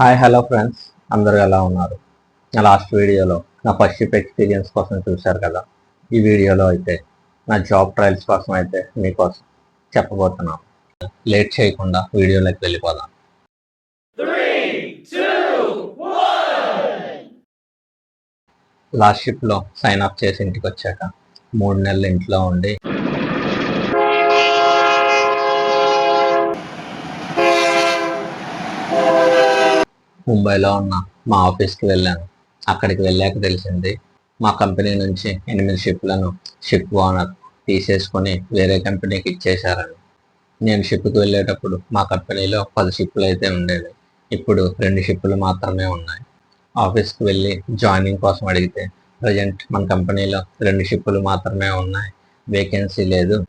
Hi hello friends అందరూ ఎలా ఉన్నారు? నా లాస్ట్ వీడియోలో నా ఫస్ట్ షిప్ ఎక్స్పీరియన్స్ కోసం చూశారు కదా? ఈ వీడియోలో అయితే నా జాబ్ ట్రయల్స్ కోసం అయితే మీకోసం చెప్పబోతున్నాను లేట్ చేయకుండా వీడియోలోకి వెళ్ళిపోదాం. లాస్ట్ షిప్లో సైన్ అప్ చేసి ఇంటికి వచ్చాక మూడు నెలలు ఇంట్లో ఉండి ముంబైలో ఉన్న మా ఆఫీస్కి వెళ్ళాను. అక్కడికి వెళ్ళాక తెలిసింది మా కంపెనీ నుంచి ఎనిమిది షిప్లను షిప్ ఓనర్ తీసేసుకొని వేరే కంపెనీకి ఇచ్చేశారని. నేను షిప్కి వెళ్ళేటప్పుడు మా కంపెనీలో పది షిప్లు అయితే ఉండేవి. ఇప్పుడు రెండు షిప్లు మాత్రమే ఉన్నాయి. ఆఫీస్కి వెళ్ళి జాయినింగ్ కోసం అడిగితే ప్రజెంట్ మన కంపెనీలో రెండు షిప్పులు మాత్రమే ఉన్నాయి. వేకెన్సీ లేదు.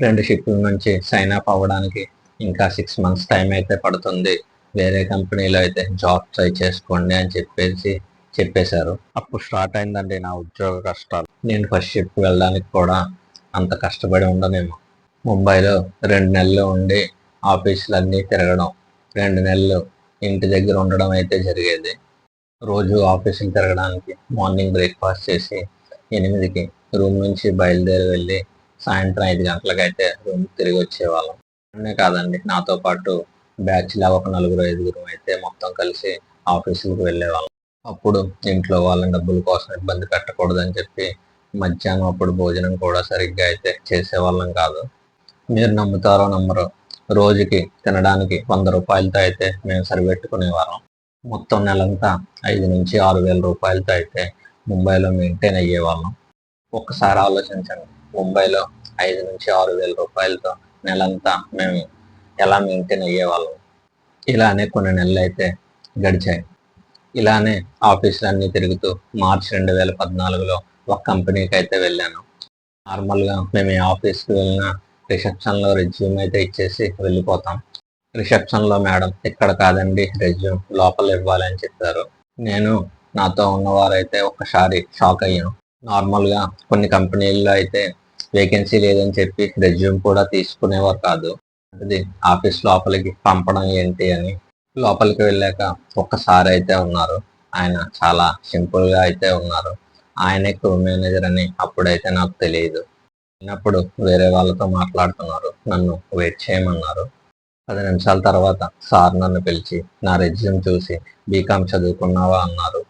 రెండు షిప్ల నుంచి సైన్ అప్ అవ్వడానికి ఇంకా సిక్స్ మంత్స్ టైం అయితే పడుతుంది. వేరే కంపెనీలో అయితే జాబ్ ట్రై చేసుకోండి అని చెప్పేసి చెప్పేశారు. అప్పుడు స్టార్ట్ అయిందండి నా ఉద్యోగ కష్టాలు. నేను ఫస్ట్ షిప్ వెళ్ళడానికి కూడా అంత కష్టపడి ఉండనేమో ముంబైలో రెండు నెలలు ఉండి ఆఫీసులన్నీ తిరగడం రెండు నెలలు ఇంటి దగ్గర ఉండడం అయితే జరిగేది. రోజు ఆఫీసులు తిరగడానికి మార్నింగ్ బ్రేక్ఫాస్ట్ చేసి ఎనిమిదికి రూమ్ నుంచి బయలుదేరి వెళ్ళి సాయంత్రం ఐదు గంటలకైతే రూమ్ తిరిగి వచ్చేవాళ్ళం. అనే కాదండి నాతో పాటు బ్యాచ్ లాగా ఒక నలుగురు ఐదుగురు అయితే మొత్తం కలిసి ఆఫీసులకు వెళ్ళేవాళ్ళం. అప్పుడు ఇంట్లో వాళ్ళ డబ్బుల కోసం ఇబ్బంది పెట్టకూడదని చెప్పి మధ్యాహ్నం అప్పుడు భోజనం కూడా సరిగ్గా అయితే చేసేవాళ్ళం కాదు. మీరు నమ్ముతారో నమ్మరో రోజుకి తినడానికి వంద రూపాయలతో అయితే మేము సరిపెట్టుకునేవాళ్ళం మొత్తం నెలంతా ఐదు నుంచి ఆరు వేల రూపాయలతో అయితే ముంబైలో మెయింటైన్ అయ్యేవాళ్ళం. ఒక్కసారి ఆలోచించండి ముంబైలో ఐదు నుంచి ఆరు వేల రూపాయలతో నెలంతా మేము ఎలా మెయింటైన్ అయ్యేవాళ్ళం? ఇలానే కొన్ని నెలలు అయితే గడిచాయి. ఇలానే ఆఫీసులన్నీ తిరుగుతూ మార్చి రెండు వేల పద్నాలుగులో ఒక కంపెనీకి అయితే వెళ్ళాను. నార్మల్గా మేము ఏ ఆఫీస్కి వెళ్ళినా రిసెప్షన్లో రెజ్యూమ్ అయితే ఇచ్చేసి వెళ్ళిపోతాం. రిసెప్షన్లో మేడం ఇక్కడ కాదండి రెజ్యూమ్ లోపల ఇవ్వాలి అని చెప్పారు. నేను నాతో ఉన్నవారైతే ఒక్కసారి షాక్ అయ్యాను. నార్మల్గా కొన్ని కంపెనీల్లో అయితే వేకెన్సీ లేదని చెప్పి రెజ్యూమ్ కూడా తీసుకునేవారు కాదు. అది ఆఫీస్ లోపలికి పంపడం ఏంటి అని లోపలికి వెళ్ళాక ఒక్కసారి అయితే ఉన్నారు. ఆయన చాలా సింపుల్గా అయితే ఉన్నారు. ఆయనే క్రూ మేనేజర్ అని అప్పుడైతే నాకు తెలియదు. అయినప్పుడు వేరే వాళ్ళతో మాట్లాడుతున్నారు. నన్ను వెయిట్ చేయమన్నారు. పది నిమిషాల తర్వాత సార్ నన్ను పిలిచి నా రెజ్యూమ్ చూసి బీకామ్ చదువుకున్నావా? అన్నారు.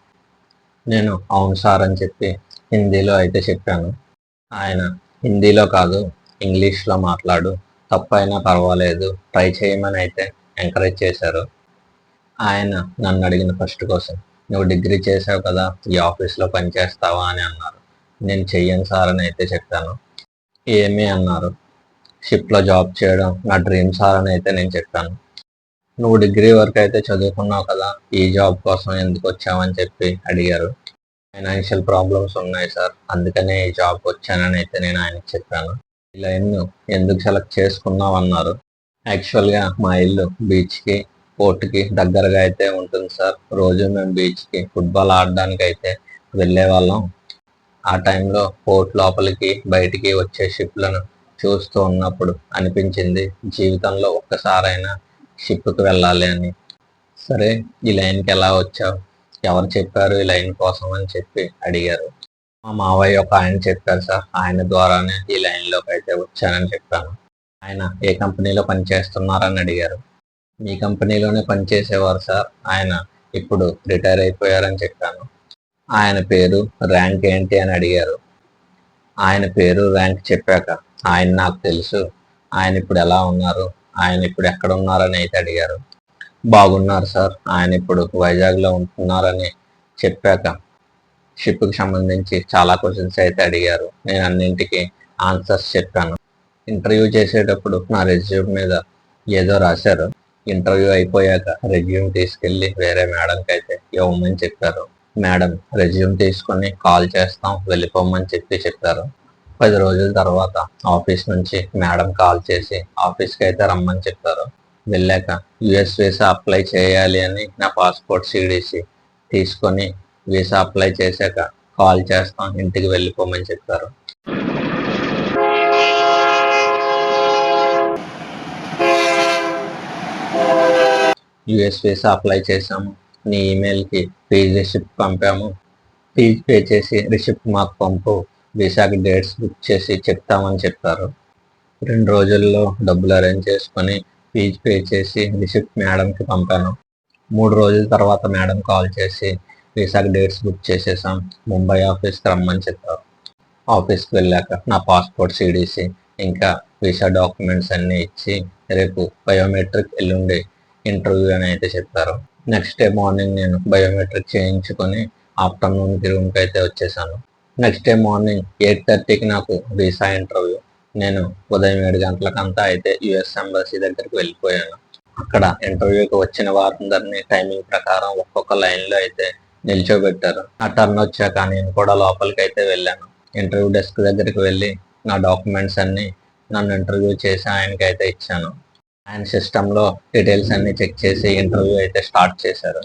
నేను అవును సార్ అని చెప్పి హిందీలో అయితే చెప్పాను. ఆయన హిందీలో కాదు ఇంగ్లీష్లో మాట్లాడు తప్పైనా పర్వాలేదు. ట్రై చేయమని అయితే ఎంకరేజ్ చేశారు. ఆయన నన్ను అడిగిన ఫస్ట్ కోసం నువ్వు డిగ్రీ చేసావు కదా ఈ ఆఫీస్లో పనిచేస్తావా? అని అన్నారు. నేను చెయ్యను సార్ అని అయితే చెప్పాను. ఏమీ? అన్నారు. షిప్లో జాబ్ చేయడం నా డ్రీమ్ సార్ అని అయితే నేను చెప్పాను. నువ్వు డిగ్రీ వరకు అయితే చదువుకున్నావు కదా ఈ జాబ్ కోసం ఎందుకు వచ్చావని చెప్పి అడిగారు. ఫైనాన్షియల్ ప్రాబ్లమ్స్ ఉన్నాయి సార్ అందుకనే ఈ జాబ్ వచ్చానని అయితే నేను ఆయనకి చెప్పాను. ఈ లైన్ను ఎందుకు సెలెక్ట్ చేసుకున్నాం అన్నారు యాక్చువల్గా మా ఇల్లు బీచ్కి పోర్ట్కి దగ్గరగా అయితే ఉంటుంది సార్. రోజు మేము బీచ్కి ఫుట్బాల్ ఆడడానికి అయితే వెళ్ళే వాళ్ళం. ఆ టైంలో పోర్ట్ లోపలికి బయటికి వచ్చే షిప్లను చూస్తూ ఉన్నప్పుడు అనిపించింది జీవితంలో ఒక్కసారైనా షిప్కి వెళ్ళాలి అని. సరే ఈ లైన్కి ఎలా వచ్చావు? ఎవరు చెప్పారు ఈ లైన్ కోసం అని చెప్పి అడిగారు. మా మావయ్య ఒక ఆయన చెప్పారు సార్. ఆయన ద్వారానే ఈ లైన్లోకి అయితే వచ్చానని చెప్పాను. ఆయన ఏ కంపెనీలో పనిచేస్తున్నారని అడిగారు. మీ కంపెనీలోనే పనిచేసేవారు సార్. ఆయన ఇప్పుడు రిటైర్ అయిపోయారని చెప్పాను. ఆయన పేరు ర్యాంక్ ఏంటి అని అడిగారు. ఆయన పేరు ర్యాంక్ చెప్పాక ఆయన నాకు తెలుసు. ఆయన ఇప్పుడు ఎలా ఉన్నారు? ఆయన ఇప్పుడు ఎక్కడ ఉన్నారని అయితే అడిగారు. బాగున్నారు సార్. ఆయన ఇప్పుడు వైజాగ్లో ఉంటున్నారని చెప్పాక షిప్కి సంబంధించి చాలా క్వశ్చన్స్ అయితే అడిగారు. నేను అన్నింటికి ఆన్సర్స్ చెప్పాను. ఇంటర్వ్యూ చేసేటప్పుడు నా రెజ్యూమ్ మీద ఏదో రాశారు. ఇంటర్వ్యూ అయిపోయాక రెజ్యూమ్ తీసుకెళ్ళి వేరే మేడంకి అయితే ఇవ్వమని చెప్పారు. మేడం రెజ్యూమ్ తీసుకొని కాల్ చేస్తాం వెళ్ళిపోమని చెప్పి చెప్పారు. పది రోజుల తర్వాత ఆఫీస్ నుంచి మేడం కాల్ చేసి ఆఫీస్కి అయితే రమ్మని చెప్పారు. వెళ్ళాక యుఎస్ వీసా అప్లై చేయాలి అని నా పాస్పోర్ట్ సిడిసి తీసుకొని వీసా అప్లై చేశాక కాల్ చేస్తాం ఇంటికి వెళ్ళిపోమని చెప్పారు. యుఎస్ వీసా అప్లై చేసాము నీ ఈమెయిల్కి ఫీజ్ రిసిప్ట్ పంపాము. ఫీజ్ పే చేసి రిసిప్ట్ మాకు పంపు వీసాకి డేట్స్ బుక్ చేసి చెప్తామని చెప్పారు. రెండు రోజుల్లో డబ్బులు అరేంజ్ చేసుకొని ఫీజ్ పే చేసి రిసిప్ట్ మేడంకి పంపాను. మూడు రోజుల తర్వాత మేడం కాల్ చేసి వీసాకి డేట్స్ బుక్ చేసేసాం. ముంబై ఆఫీస్కి రమ్మని చెప్పారు. ఆఫీస్కి వెళ్ళాక నా పాస్పోర్ట్ సిడిసి ఇంకా వీసా డాక్యుమెంట్స్ అన్నీ ఇచ్చి రేపు బయోమెట్రిక్ ఎల్లుండి ఇంటర్వ్యూ అని అయితే చెప్పారు. నెక్స్ట్ డే మార్నింగ్ నేను బయోమెట్రిక్ చేయించుకొని ఆఫ్టర్నూన్కి రూమ్కి అయితే వచ్చేసాను. నెక్స్ట్ డే మార్నింగ్ ఎయిట్ థర్టీకి నాకు వీసా ఇంటర్వ్యూ. నేను ఉదయం ఏడు గంటలకంతా అయితే యుఎస్ ఎంబసీ దగ్గరికి వెళ్ళిపోయాను. అక్కడ ఇంటర్వ్యూకి వచ్చిన వారందరినీ టైమింగ్ ప్రకారం ఒక్కొక్క లైన్లో అయితే నిల్చోబెట్టారు. ఆ టర్న్ వచ్చాక నేను కూడా లోపలికి అయితే వెళ్ళాను. ఇంటర్వ్యూ డెస్క్ దగ్గరికి వెళ్ళి నా డాక్యుమెంట్స్ అన్ని నన్ను ఇంటర్వ్యూ చేసి ఆయనకి అయితే ఇచ్చాను. ఆయన సిస్టంలో డీటెయిల్స్ అన్ని చెక్ చేసి ఇంటర్వ్యూ అయితే స్టార్ట్ చేశారు.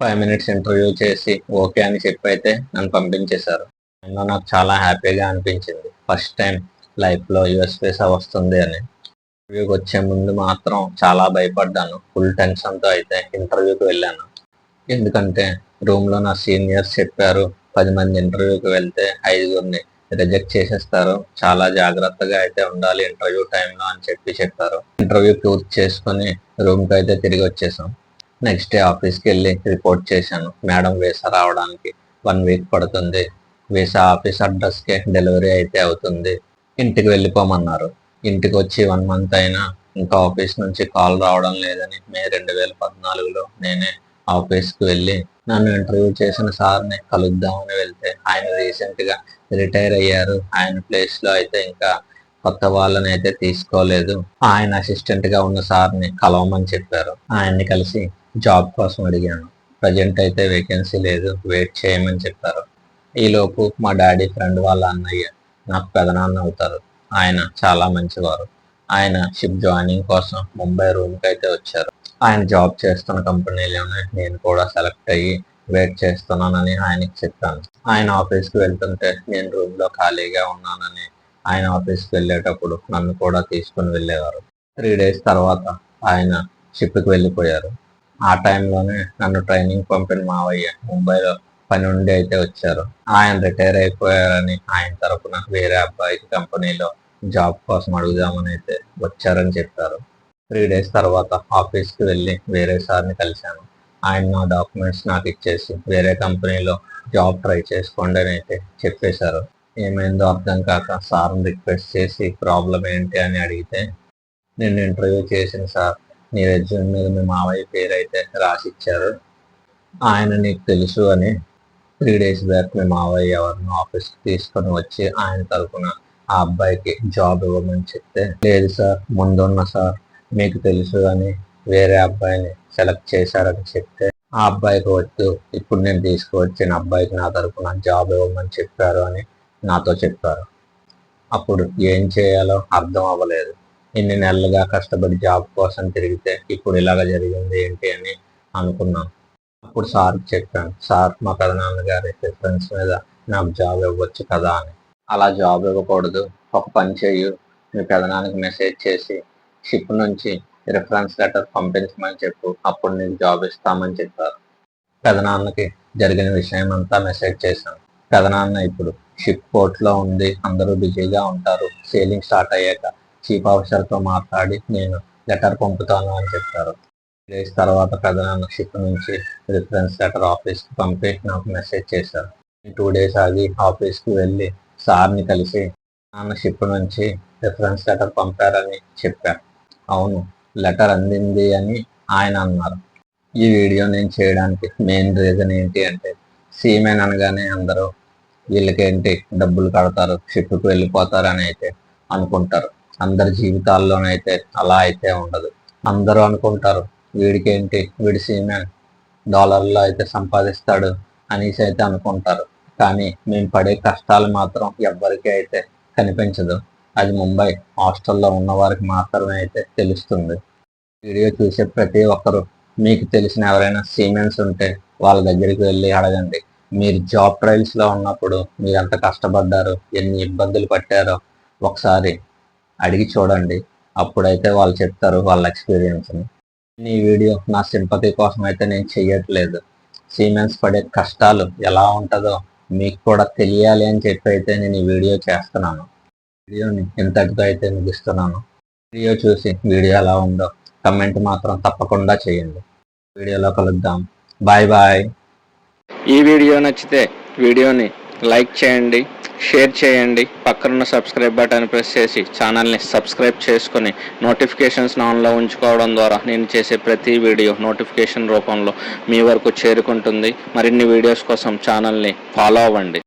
ఫైవ్ మినిట్స్ ఇంటర్వ్యూ చేసి ఓకే అని చెప్పి అయితే నన్ను పంపించేశారు. ఎన్నో నాకు చాలా హ్యాపీగా అనిపించింది. ఫస్ట్ టైం లైఫ్లో యుఎస్ వీసా వస్తుంది అని. ఇంటర్వ్యూకి వచ్చే ముందు మాత్రం చాలా భయపడ్డాను. ఫుల్ టెన్షన్తో అయితే ఇంటర్వ్యూకి వెళ్ళాను. ఎందుకంటే రూమ్లో నా సీనియర్స్ చెప్పారు పది మంది ఇంటర్వ్యూకి వెళ్తే ఐదుగురిని రిజెక్ట్ చేసేస్తారు. చాలా జాగ్రత్తగా అయితే ఉండాలి ఇంటర్వ్యూ టైంలో అని చెప్పి చెప్పారు. ఇంటర్వ్యూ పూర్తి చేసుకొని రూమ్కి అయితే తిరిగి వచ్చేసాం. నెక్స్ట్ డే ఆఫీస్కి వెళ్ళి రిపోర్ట్ చేశాను. మేడం వీసా రావడానికి వన్ వీక్ పడుతుంది. వీసా ఆఫీస్ అడ్రస్కే డెలివరీ అయితే అవుతుంది. ఇంటికి వెళ్ళిపోమన్నారు. ఇంటికి వచ్చి వన్ మంత్ అయినా ఇంకా ఆఫీస్ నుంచి కాల్ రావడం లేదని మే రెండు వేల పద్నాలుగులో నేనే ఆఫీస్కి వెళ్ళి నన్ను ఇంటర్వ్యూ చేసిన సార్ని కలుద్దామని వెళ్తే ఆయన రీసెంట్గా రిటైర్ అయ్యారు. ఆయన ప్లేస్లో అయితే ఇంకా కొత్త వాళ్ళని అయితే తీసుకోలేదు. ఆయన అసిస్టెంట్గా ఉన్న సార్ని కలవమని చెప్పారు. ఆయన్ని కలిసి జాబ్ కోసం అడిగాను. ప్రజెంట్ అయితే వేకెన్సీ లేదు. వెయిట్ చేయమని చెప్పారు. ఈలోపు మా డాడీ ఫ్రెండ్ వాళ్ళ అన్నయ్య నాకు పెదనాన్న అవుతారు. ఆయన చాలా మంచివారు. ఆయన షిప్ జాయినింగ్ కోసం ముంబై రూమ్కి అయితే వచ్చారు. ఆయన జాబ్ చేస్తున్న కంపెనీలోనే నేను కూడా సెలెక్ట్ అయ్యి వెయిట్ చేస్తున్నానని ఆయనకి చెప్పాను. ఆయన ఆఫీస్కి వెళ్తుంటే నేను రూమ్లో ఖాళీగా ఉన్నానని ఆయన ఆఫీస్కి వెళ్ళేటప్పుడు నన్ను కూడా తీసుకుని వెళ్ళేవారు. త్రీ డేస్ తర్వాత ఆయన షిప్కి వెళ్ళిపోయారు. ఆ టైంలోనే నన్ను ట్రైనింగ్ పంపిన మావయ్య ముంబైలో పని ఉండి అయితే వచ్చారు. ఆయన రిటైర్ అయిపోయారని ఆయన తరపున వేరే అబ్బాయికి కంపెనీలో జాబ్ కోసం అడుగుదామని అయితే వచ్చారని చెప్పారు. త్రీ డేస్ తర్వాత ఆఫీస్కి వెళ్ళి వేరే సార్ని కలిశాను. ఆయన నా డాక్యుమెంట్స్ నాకు ఇచ్చేసి వేరే కంపెనీలో జాబ్ ట్రై చేసుకోండి అని అయితే చెప్పేశారు. ఏమైందో అర్థం కాక సార్ని రిక్వెస్ట్ చేసి ప్రాబ్లం ఏంటి అని అడిగితే నేను ఇంటర్వ్యూ చేసిన సార్ నీ రెజ్యూమ్ మీద మీ మావయ్య పేరు అయితే రాసి ఇచ్చారు ఆయన నీకు తెలుసు అని త్రీ డేస్ బ్యాక్ మీ మావయ్య ఎవరిని ఆఫీస్కి తీసుకొని వచ్చి ఆయన తరఫున ఆ అబ్బాయికి జాబ్ ఇవ్వమని చెప్తే లేదు సార్ ముందున్న సార్ మీకు తెలుసు అని వేరే అబ్బాయిని సెలెక్ట్ చేశారని చెప్తే ఆ అబ్బాయికి వద్దు ఇప్పుడు నేను తీసుకువచ్చిన అబ్బాయికి నా తరపున జాబ్ ఇవ్వమని చెప్పారు అని నాతో చెప్పారు. అప్పుడు ఏం చేయాలో అర్థం అవ్వలేదు. ఇన్ని నెలలుగా కష్టపడి జాబ్ కోసం తిరిగితే ఇప్పుడు ఇలాగ జరిగింది ఏంటి అని అనుకున్నాను. అప్పుడు సార్ చెప్పాను సార్ మా పెదనాన్నగారి రిఫరెన్స్ మీద నాకు జాబ్ ఇవ్వచ్చు కదా అని. అలా జాబ్ ఇవ్వకూడదు ఒక పని చేయు మీ పెదనానికి మెసేజ్ చేసి షిప్ నుంచి రిఫరెన్స్ లెటర్ పంపించమని చెప్పు. అప్పుడు నీకు జాబ్ ఇస్తామని చెప్పారు. పెదనాన్నకి జరిగిన విషయం అంతా మెసేజ్ చేశాను. పెదనాన్న ఇప్పుడు షిప్ పోర్ట్లో ఉంది. అందరూ బిజీగా ఉంటారు. సేలింగ్ స్టార్ట్ అయ్యాక చీఫ్ ఆఫీసర్తో మాట్లాడి నేను లెటర్ పంపుతాను అని చెప్పారు. డేస్ తర్వాత పెదనాన్న షిప్ నుంచి రిఫరెన్స్ లెటర్ ఆఫీస్కి పంపి నాకు మెసేజ్ చేశారు. టూ డేస్ ఆగి ఆఫీస్కి వెళ్ళి సార్ని కలిసి నాన్న షిప్ నుంచి రిఫరెన్స్ లెటర్ పంపారని చెప్పారు అవును లెటర్ అందింది అని ఆయన అన్నారు. ఈ వీడియో నేను చేయడానికి మెయిన్ రీజన్ ఏంటి అంటే సీమెన్ అనగానే అందరూ వీళ్ళకేంటి డబ్బులు కడతారు షిప్కి వెళ్ళిపోతారు అని అయితే అనుకుంటారు. అందరి జీవితాల్లోనైతే అలా అయితే ఉండదు. అందరూ అనుకుంటారు వీడికేంటి వీడి సీమెన్ డాలర్లో అయితే సంపాదిస్తాడు అనేసి అయితే అనుకుంటారు. కానీ మేము పడే కష్టాలు మాత్రం ఎవ్వరికీ అయితే కనిపించదు. అది ముంబై. హాస్టల్లో ఉన్న వారికి మాత్రమే అయితే తెలుస్తుంది. వీడియో చూసే ప్రతి ఒక్కరు మీకు తెలిసిన ఎవరైనా సీమెన్స్ ఉంటే వాళ్ళ దగ్గరికి వెళ్ళి అడగండి. మీరు జాబ్ ట్రయల్స్లో ఉన్నప్పుడు మీరు ఎంత కష్టపడ్డారు ఎన్ని ఇబ్బందులు పట్టారో ఒకసారి అడిగి చూడండి. అప్పుడైతే వాళ్ళు చెప్తారు వాళ్ళ ఎక్స్పీరియన్స్ని ఈ వీడియో నా సింపతి కోసం అయితే నేను చెయ్యట్లేదు. సీమెన్స్ పడే కష్టాలు ఎలా ఉంటుందో మీకు కూడా తెలియాలి అని చెప్పి అయితే నేను ఈ వీడియో చేస్తున్నాను. వీడియోని ఇంతటితో అయితే ముగిస్తున్నాను. వీడియో చూసి వీడియో ఎలా ఉందో కమెంట్ మాత్రం తప్పకుండా చేయండి. వీడియోలో కలుద్దాం. బాయ్ బాయ్ ఈ వీడియో నచ్చితే వీడియోని లైక్ చేయండి షేర్ చేయండి. పక్కనున్న సబ్స్క్రైబ్ బటన్ ప్రెస్ చేసి ఛానల్ని సబ్స్క్రైబ్ చేసుకొని నోటిఫికేషన్స్ ఆన్లో ఉంచుకోవడం ద్వారా నేను చేసే ప్రతి వీడియో నోటిఫికేషన్ రూపంలో మీ వరకు చేరుకుంటుంది. మరిన్ని వీడియోస్ కోసం ఛానల్ని ఫాలో అవ్వండి.